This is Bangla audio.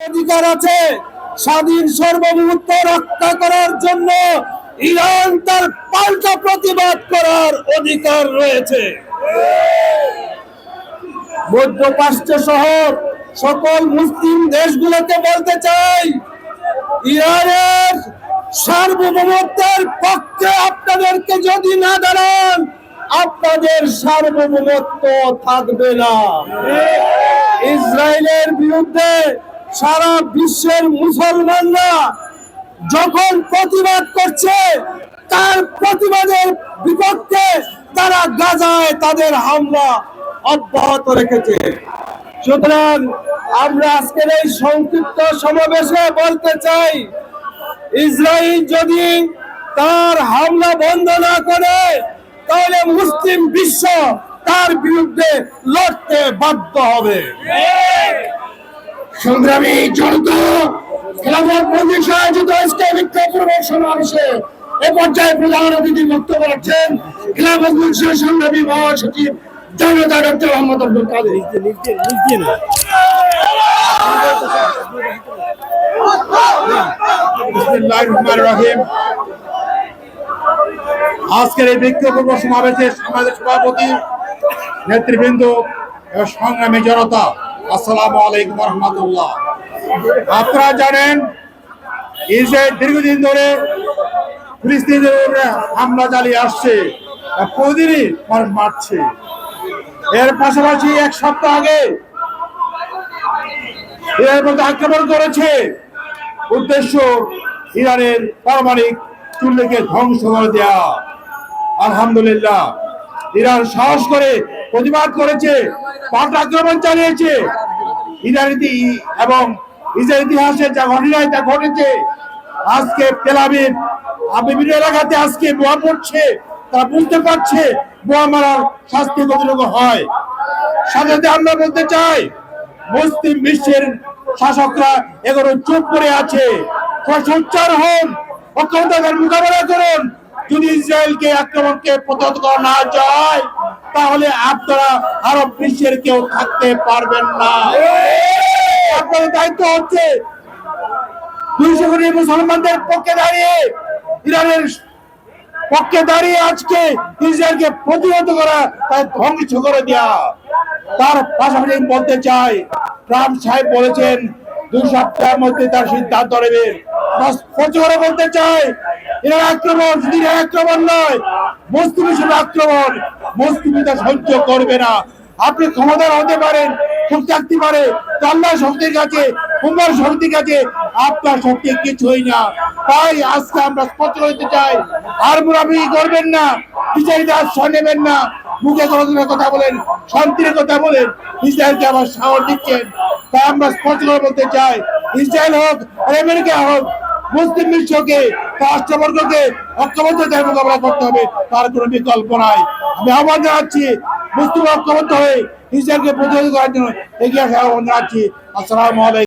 অধিকার আছে। স্বাধীন সার্বভৌমত্ব রক্ষা করার জন্য ইরান তার পাল্টা প্রতিবাদ করার অধিকার রয়েছে। মধ্যপ্রাচ্য সহ সকল মুসলিম দেশগুলোকে বলতে চাই, ইরানের সার্বভৌমত্বের পক্ষে আপনাদেরকে যদি না দাঁড়ান, আপনাদের সার্বভৌমত্ব থাকবে না। ইসরায়েলের বিরুদ্ধে সারা বিশ্বের মুসলমানরা যখন প্রতিবাদ করছে, তার প্রতিবাদের বিপক্ষে তারা গাজায় তাদের হামলা অব্যাহত রেখেছে। সুতরাং আমরা আজকের এই সংক্ষিপ্ত সমাবেশে বলতে চাই ইসরায়েল যদি তার হামলা বন্ধ না করে, তাহলে মুসলিম বিশ্ব তার বিরুদ্ধে লড়তে বাধ্য হবে। সংগ্রামী জনতা খেলাফত মন্দির আয়োজিত আজকে বিক্ষোভ পূর্বক সমাবেশে এ পর্যায়ে প্রধান অতিথি বক্তব্য রাখছেন খেলাফত মন্দির সংগ্রামী মহাসচিব জনতা ডক্টর মোহাম্মদ আব্দুল কাদের। আজকের এই বিক্ষোভ সমাবেশে সমাজের সভাপতি নেতৃবৃন্দ এবং সংগ্রামী জনতা আপনারা জানেন ইসরায়েল দীর্ঘদিন ধরে হামলা চালিয়ে আসছে প্রতিদিনই মারছে। এর পাশাপাশি এক সপ্তাহ আগে আক্রমণ করেছে উদ্দেশ্য ইরানের পারমাণবিক চুল্লিকে ধ্বংস করে দেয়া। আলহামদুলিল্লাহ, ইরান সাহস করে প্রতিবাদ করেছে, পাল্ট আক্রমণ চালিয়েছে। ইরান ইতি- এবং ইসরায়েল ইতিহাসে যা ঘটনায় তা ঘটেছে। আজকে তেলাবিব বিভিন্ন এলাকাতে আজকে বোয়া পড়ছে, তারা বুঝতে পারছে বোয়া মারার শাস্তি কতটুকু হয়। সাথে আমরা বলতে চাই, মুসলিম বিশ্বের শাসকরা এগুলো চুপ করে আছে। সোচ্চার হন অক্ষমতার মোকাবেলা করুন যদি ইসরায়েলকে আক্রমণকে প্রতিহত করা না যায়, তাহলে আপনারা আরব বিশ্বের কেউ থাকতে পারবেন না। আপনাদের দায়িত্ব হচ্ছে কোটি মুসলমানদের পক্ষে দাঁড়িয়ে, ইরানের পক্ষে দাঁড়িয়ে আজকে ইসরায়েলকে প্রতিহত করা তাই ধ্বংস করে দেওয়া তার পাশাপাশি বলতে চাই, ট্রাম্প সাহেব বলেছেন, দুই সপ্তাহের মধ্যে তার সিদ্ধান্ত নেবেন বলতে চাই এরা আক্রমণ, শুধু আক্রমণ নয় মুসলিম হিসেবে আক্রমণ। মুসলিম এটা সহ্য করবে না। আপনি ক্ষমতার হতে পারেন শক্তি থাকতে পারে আল্লাহ শক্তির কাছে, উমর শক্তির কাছে, আপনার শক্তি কিছুই না। তাই আজকে আমরা স্পষ্ট করতে চাই, আর মুরাবি করবেন না, বিচারিত আশ্রয় নেবেন না। মুখে গণতন্ত্রের কথা বলেন, শান্তির কথা বলেন, ইসরায়েলকে আবার সাহস দিচ্ছেন। তাই আমরা স্পষ্ট করে বলতে চাই, ইসরায়েল হোক আর আমেরিকা হোক মুসলিম বিশ্বকে রাষ্ট্রবর্গকে হয়ে মোকাবেলা করতে হবে। তার কোনো বিকল্প নাই। আমি আহ্বান জানাচ্ছি, মুসলিম ঐক্যবদ্ধ হয়ে ইসরায়েলকে প্রতিরোধ করার জন্য এগিয়ে আসার আহ্বান জানাচ্ছি। আসসালামু আলাইকুম।